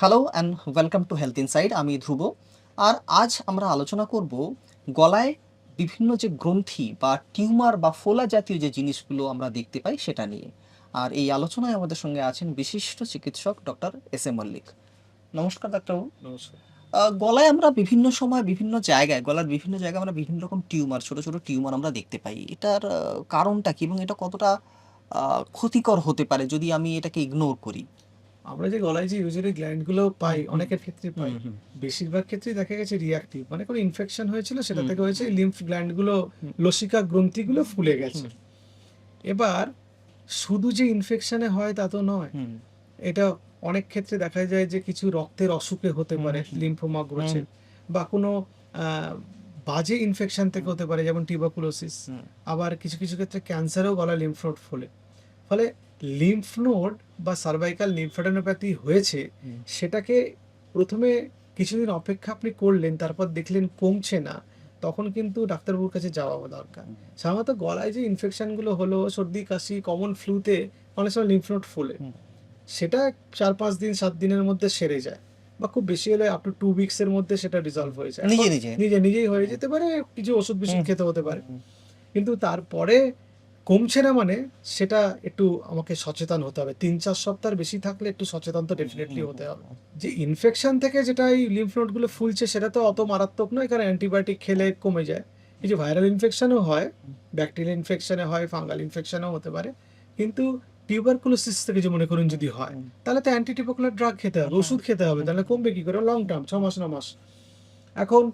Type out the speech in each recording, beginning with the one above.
Hello and welcome to health inside আমি ধ্রুব। আর আজ আমরা আলোচনা করব গলায় বিভিন্ন যে গ্রন্থি বা টিউমার বা ফোলা জাতীয় যে জিনিসগুলো আমরা দেখতে পাই সেটা নিয়ে। আর এই আলোচনায় আমাদের সঙ্গে আছেন বিশিষ্ট চিকিৎসক ডক্টর এস এ মল্লিক। নমস্কার ডাক্তারবাবু নমস্কার। গলায় আমরা বিভিন্ন সময় বিভিন্ন জায়গায় গলার বিভিন্ন জায়গায় আমরা বিভিন্ন রকম টিউমার ছোট ছোট টিউমার আমরা দেখতে পাই। এটার কারণটা কি এবং এটা কতটা ক্ষতিকর হতে পারে যদি আমি এটাকে ইগনোর করি? আমরা যে গলায় যে ইউজুয়ালি গ্ল্যান্ডগুলো পাই অনেকের ক্ষেত্রে পাই। বেশিরভাগ ক্ষেত্রেই দেখা গেছে রিয়াক্টিভ মানে কোনো ইনফেকশন হয়েছিল সেটা থেকে হয়েছে লিম্ফ গ্ল্যান্ডগুলো। লসিকা গ্রন্থিগুলো ফুলে গেছে। এবার শুধু যে ইনফেকশনে হয় তা তো নয় এটা অনেক ক্ষেত্রে দেখা যায় যে কিছু রক্তের অসুখে হতে পারে। লিম্ফোমা গ্রোথে বা কোনো বাজে ইনফেকশন থেকে হতে পারে যেমন টিউবাকুলোসিস আবার কিছু কিছু ক্ষেত্রে ক্যান্সারও গলা লিম্ফ নোড ফোলে। ফলে লিম্ফ নোড বা সার্ভাইকাল লিম্ফোডেনোপ্যাথি হয়েছে সেটাকে প্রথমে কিছুদিন অপেক্ষা আপনি করলেন তারপর দেখলেন কমছে না তখন কিন্তু ডাক্তারবাবুর কাছে যাওয়া দরকার। সাধারণত গলায় যে ইনফেকশনগুলো হলো সর্দি কাশি কমন ফ্লুতে অনেক সময় লিম্ফ নোড ফোলে। সেটা চার পাঁচ দিন সাত দিনের মধ্যে সেরে যায় বা খুব বেশি হলে আপ টু টু উইকস এর মধ্যে সেটা রিজলভ হয়ে যায়। নিজে নিজে। নিজে নিজেই হয়ে যেতে পারে কিছু ওষুধ হুম। খেতে হতে পারে। কিন্তু তারপরে কমছে না মানে সেটা একটু আমাকে সচেতন হতে হবে। তিন চার সপ্তাহের বেশি থাকলে একটু সচেতন তো ডেফিনেটলি হতে হবে। যে ইনফেকশন থেকে যেটা এই লিম্ফ নোটগুলো ফুলছে সেটা তো অত মারাত্মক নয়, কারণ অ্যান্টিবায়োটিক খেলে কমে যায়। কিছু ভাইরাল ইনফেকশনও হয় ব্যাকটেরিয়াল ইনফেকশনে হয় ফাঙ্গাল ইনফেকশনও হতে পারে। কিন্তু টিউবারকুলোসিস থেকে যে মনে করুন যদি হয়, তাহলে তো অ্যান্টিটিউবাকুলার ড্রাগ খেতে হবে, ওষুধ খেতে হবে, তাহলে কমবে কি করে? লং টার্ম ছ মাস, ন মাস। এখন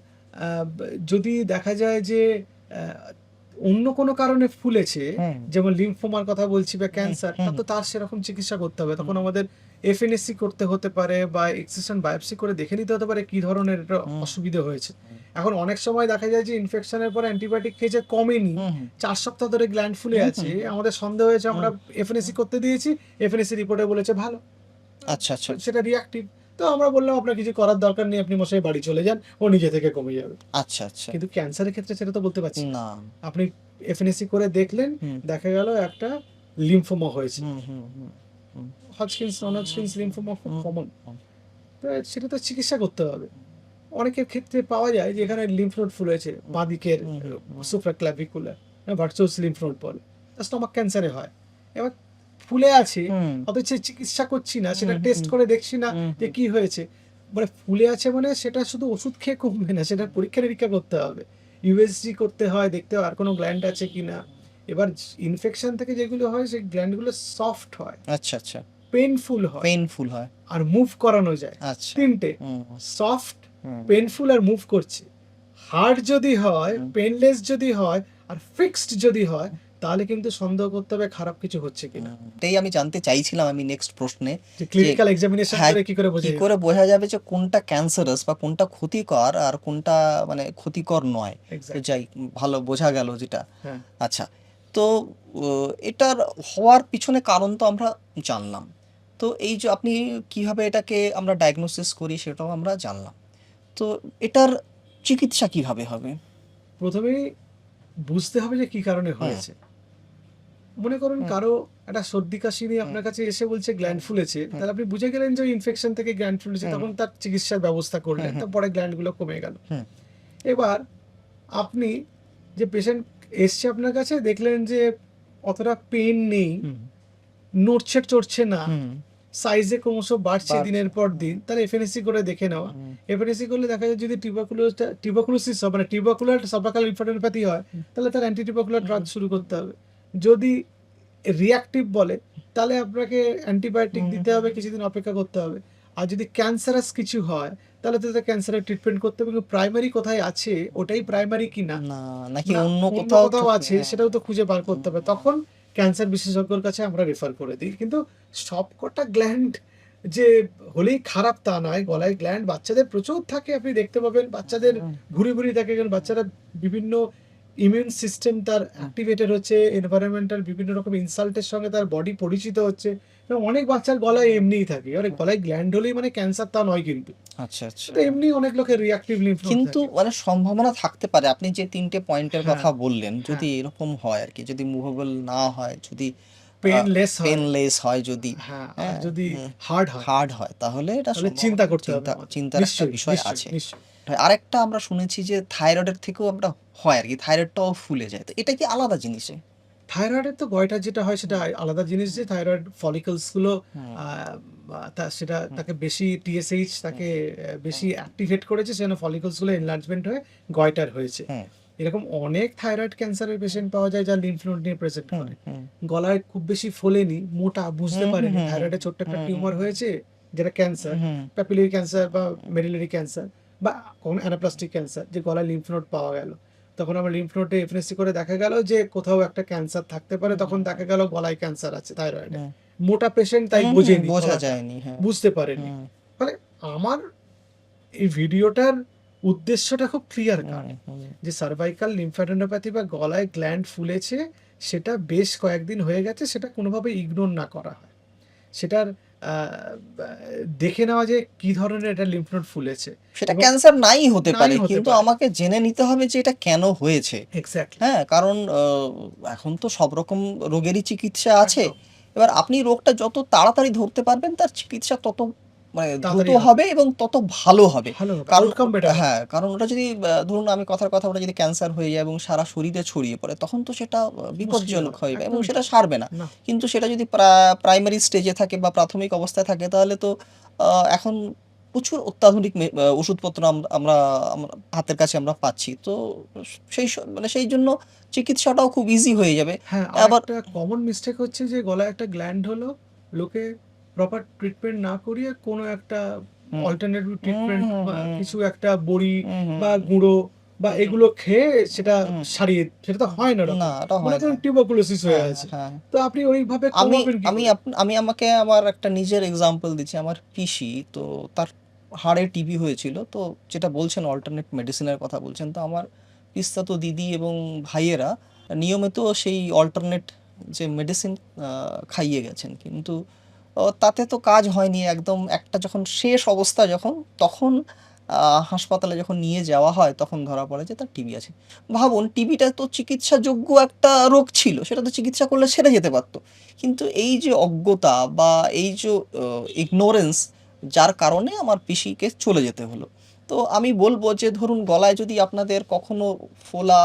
যদি দেখা যায় যে অন্য কোনো কারণে ফুলেছে যেমন লিম্ফোমার কথা বলছি বা ক্যান্সার হুম। তো তার সেরকম চিকিৎসা করতে হবে। তখন আমাদের এফএনএসসি করতে হতে পারে বা এক্সিশন বায়োপসি করে দেখে নিতে হতে পারে কি ধরনের অসুবিধা হয়েছে। এখন অনেক সময় দেখা যায় যে ইনফেকশনের পর অ্যান্টিবায়োটিক খেয়েছে কমেনি। চার সপ্তাহ ধরে গ্ল্যান্ড ফুলে আছে আমাদের সন্দেহ হয়েছে আমরা এফএনএসসি করতে দিয়েছি এফএনএসসি রিপোর্টে বলেছে ভালো। আচ্ছা আচ্ছা। সেটা রিয়াক্টিভ তো আমরা বললাম আপনার কিছু করার দরকার নেই আপনি মশাই বাড়ি চলে যান ও নিজে থেকে কমে যাবে। আচ্ছা আচ্ছা। কিন্তু ক্যান্সারের ক্ষেত্রে সেটা তো বলতে পারছি না। আপনি এফএনএসসি করে দেখলেন দেখা গেল একটা লিম্ফোমা হয়েছে। হজকিন্স নন হজকিন্স লিম্ফোমা খুব কমন তো সেটা তো চিকিৎসা করতে হবে। অনেকের ক্ষেত্রে পাওয়া যায় যে এখানে লিম্ফ নোড ফুলেছে বাঁ দিকের। সুপ্রাক্লাভিকুলার ভার্চুয়াস লিম্ফ নোড বলে। স্টমাক ক্যান্সারে হয়। এবার ফুলে আছে অথচ চিকিৎসা করছি না সেটা টেস্ট করে দেখছি না যে কি হয়েছে। মানে ফুলে আছে মানে সেটা শুধু ওষুধ খেয়ে কমবে না সেটা পরীক্ষা নিরীক্ষা করতে হবে। ইউএসজি করতে হয় দেখতে হয় আর কোনো গ্ল্যান্ড আছে কি না। এবার ইনফেকশন থেকে যেগুলো হয় সেই গ্ল্যান্ডগুলো সফট হয়। আচ্ছা আচ্ছা। পেনফুল হয়। পেইনফুল হয়। আর মুভ করানো যায়। আচ্ছা। তিনটে। সফট। পেনফুল আর মুভ করছে। হার্ড যদি হয়। পেনলেস যদি হয় আর ফিক্সড যদি হয় তাহলে কিন্তু সন্দেহ করতে হবে খারাপ কিছু হচ্ছে কিনা। এটাই আমি জানতে চাইছিলাম আমি নেক্সট প্রশ্নে ক্লিনিক্যাল এক্সামিনেশন করে কি করে বোঝা কি? করে বোঝা যাবে যে কোনটা ক্যান্সারাস বা কোনটা ক্ষতিকর আর কোনটা মানে ক্ষতিকর নয়। তো যাই ভালো বোঝা গেল যেটা। হ্যাঁ। আচ্ছা তো এটার হওয়ার পিছনে কারণ তো আমরা জানলাম। তো এই যে আপনি কীভাবে এটাকে আমরা ডায়াগনোসিস করি সেটাও আমরা জানলাম। তো এটার চিকিৎসা কীভাবে হবে? প্রথমেই বুঝতে হবে যে কি কারণে হয়েছে। মনে করুন কারও একটা সর্দি কাশি নিয়ে আপনার কাছে এসে বলছে গ্ল্যান্ড ফুলেছে তাহলে আপনি বুঝে গেলেন যে ইনফেকশন থেকে গ্ল্যান্ড ফুলেছে তখন তার চিকিৎসার ব্যবস্থা করলেন। তারপরে গ্ল্যান্ডগুলো কমে গেল। এবার আপনি যে পেশেন্ট এসছে আপনার কাছে দেখলেন যে অতটা পেন নেই নড়ছে চড়ছে না সাইজে ক্রমশ বাড়ছে। দিনের পর দিন তাহলে এফএনএসি করে দেখে নেওয়া। হুম, এফএনএসসি করলে দেখা যায় যদি টিউবাকুলোস টিউবাকুলোসিস হয় মানে টিউবাকুলার সাবাকাল ইনফার্টিলিটি হয় তাহলে তার অ্যান্টিটিউবাকুলার ড্রাগ শুরু করতে হবে। যদি রিয়াক্টিভ বলে তাহলে আপনাকে অ্যান্টিবায়োটিক দিতে হবে কিছুদিন অপেক্ষা করতে হবে। আর যদি ক্যান্সারাস কিছু হয় তাহলে তো ক্যান্সারের ট্রিটমেন্ট করতে হবে কিন্তু প্রাইমারি কোথায় আছে ওটাই প্রাইমারি কি না? নাকি অন্য কোথাও আছে হ্যাঁ। সেটাও তো খুঁজে বার করতে হবে। তখন ক্যান্সার বিশেষজ্ঞর কাছে আমরা রেফার করে দিই। কিন্তু সবকটা গ্ল্যান্ড যে হলেই খারাপ তা নয় গলায় গ্ল্যান্ড বাচ্চাদের প্রচুর থাকে আপনি দেখতে পাবেন বাচ্চাদের ঘুরি ঘুরি থাকে কারণ বাচ্চারা বিভিন্ন ইমিউন সিস্টেম তার অ্যাক্টিভেটেড হচ্ছে এনভায়রনমেন্টাল বিভিন্ন রকম ইনসাল্টের সঙ্গে তার বডি পরিচিত হচ্ছে এবং অনেক বাচ্চার গলায় এমনিই থাকে। অনেক গলায় গ্ল্যান্ড হলেই মানে ক্যান্সার তা নয় কিন্তু। আচ্ছা আচ্ছা। তো এমনি অনেক লোকের রিয়াক্টিভ লিম্ফ কিন্তু মানে সম্ভাবনা থাকতে পারে। আপনি যে তিনটে পয়েন্টের হ্যাঁ, কথা বললেন যদি এরকম হয় আর কি যদি মুভেবল না হয় যদি পেনলেস হয়। পেনলেস হয় যদি। হ্যাঁ হ্যাঁ, যদি হার্ড হয়। হার্ড হয় তাহলে এটা চিন্তা করতে হবে চিন্তা- চিন্তার একটা বিষয় আছে। আরেকটা আমরা শুনেছি যে থাইরয়েডের থেকেও আমরা হয় আর কি থাইরয়েডটাও ফুলে যায়। তো এটা কি আলাদা জিনিসে? থাইরয়েডের তো গয়টা যেটা হয় সেটা আলাদা জিনিস যে থাইরয়েড ফলিকলসগুলো সেটা তাকে বেশি টিএসএইচ তাকে বেশি অ্যাক্টিভেট করেছে সেজন্য ফলিকলসগুলো এনলার্জমেন্ট হয়ে গয়টার হয়েছে। এরকম অনেক থাইরয়েড ক্যান্সারের পেশেন্ট পাওয়া যায় যা লিম্ফ নোড নিয়ে প্রেজেন্ট করে। গলায় খুব বেশি ফোলেনি মোটা বুঝতে পারেনি। হুম, ছোট্ট একটা টিউমার হয়েছে যেটা ক্যান্সার প্যাপিলারি ক্যান্সার বা মেডিলারি ক্যান্সার বা কোন অ্যানাপ্লাস্টিক ক্যান্সার যে গলায় লিম্ফ নোড পাওয়া গেল। তখন আমরা লিম্ফ নোডে এফএনএসসি করে দেখা গেল যে কোথাও একটা ক্যান্সার থাকতে পারে। তখন দেখা গেল গলায় ক্যান্সার আছে থাইরয়েডে মোটা পেশেন্ট তাই বোঝেনি বোঝা যায়নি হ্যাঁ। বুঝতে পারেনি। ফলে আমার এই ভিডিওটার উদ্দেশ্যটা খুব ক্লিয়ার কাট হুম, যে সার্ভাইকাল লিম্ফ্যাডেনোপ্যাথি বা গলায় গ্ল্যান্ড ফুলেছে সেটা বেশ কয়েকদিন হয়ে গেছে সেটা কোনোভাবে ইগনোর না করা হয়। সেটার দেখে নেওয়া যে কি ধরনের এটা লিম্ফ নোড ফুলেছে। সেটা ক্যান্সার নাই হতে পারে কিন্তু আমাকে জেনে নিতে হবে যে এটা কেন হয়েছে। এক্স্যাক্টলি হ্যাঁ কারণ এখন তো সব রকম রোগেরই চিকিৎসা আছে। এবার আপনি রোগটা যত তাড়াতাড়ি ধরতে পারবেন তার চিকিৎসা তত মানে দ্রুত হবে। এবং তত ভালো হবে। কারণ হ্যাঁ কারণ ওটা যদি ধরুন আমি কথার কথা ওটা যদি ক্যান্সার হয়ে যায় এবং সারা শরীরে ছড়িয়ে পড়ে তখন তো সেটা বিপজ্জনক হবে, হবে এবং সেটা সারবে না। কিন্তু সেটা যদি প্রাইমারি স্টেজে থাকে বা প্রাথমিক অবস্থায় থাকে তাহলে তো এখন প্রচুর অত্যাধুনিক ওষুধপত্র আমরা হাতের কাছে আমরা পাচ্ছি। তো সেই মানে সেই জন্য চিকিৎসাটাও খুব ইজি হয়ে যাবে। হ্যাঁ আবার কমন মিস্টেক হচ্ছে যে গলায় একটা গ্ল্যান্ড হলো লোকে প্রপার ট্রিটমেন্ট না করিয়ে কোনো একটা অল্টারনেটিভ ট্রিটমেন্ট। কিছু একটা বড়ি বা গুঁড়ো বা এগুলো খেয়ে সেটা সারিয়ে সেটা তো হয় না না এটা হয় না। করেন টিউবারকুলোসিস হয়ে হ্যাঁ, আছে। হ্যাঁ। তো আপনি ওইভাবে আমি আমি আমি আমাকে আমার একটা নিজের এক্সাম্পল দিচ্ছি। আমার পিসি তো তার হাড়ে টিবি হয়েছিল তো যেটা বলছেন অল্টারনেট মেডিসিনের কথা বলছেন তো আমার পিস্তা তো দিদি এবং ভাইয়েরা নিয়মিত সেই অল্টারনেট যে মেডিসিন খাইয়ে গেছেন। কিন্তু তাতে তো কাজ হয়নি একদম। একটা যখন শেষ অবস্থা যখন, তখন হাসপাতালে যখন নিয়ে যাওয়া হয়, তখন ধরা পড়ে যে তার টিবি আছে। ভাবুন, টিবিটা তো চিকিৎসাযোগ্য একটা রোগ ছিল, সেটা তো চিকিৎসা করলে সেরে যেতে পারতো। কিন্তু এই যে অজ্ঞতা বা এই যে ইগনোরেন্স যার কারণে আমার পিসিকে চলে যেতে হলো। তো আমি বলব যে, ধরুন গলায় যদি আপনাদের কখনো ফোলা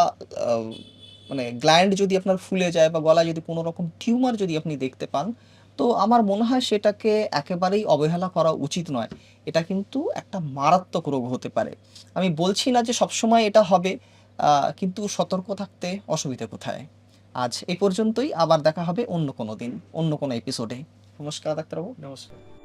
মানে গ্ল্যান্ড যদি আপনার ফুলে যায় বা গলায় যদি কোনো রকম টিউমার যদি আপনি দেখতে পান তো আমার মনে হয় সেটাকে একেবারেই অবহেলা করা উচিত নয়। এটা কিন্তু একটা মারাত্মক রোগ হতে পারে। আমি বলছি না যে সবসময় এটা হবে কিন্তু সতর্ক থাকতে অসুবিধা কোথায়? আজ এই পর্যন্তই, আবার দেখা হবে অন্য কোনো দিন, অন্য কোনো এপিসোডে নমস্কার, ডাক্তারবাবু। নমস্কার।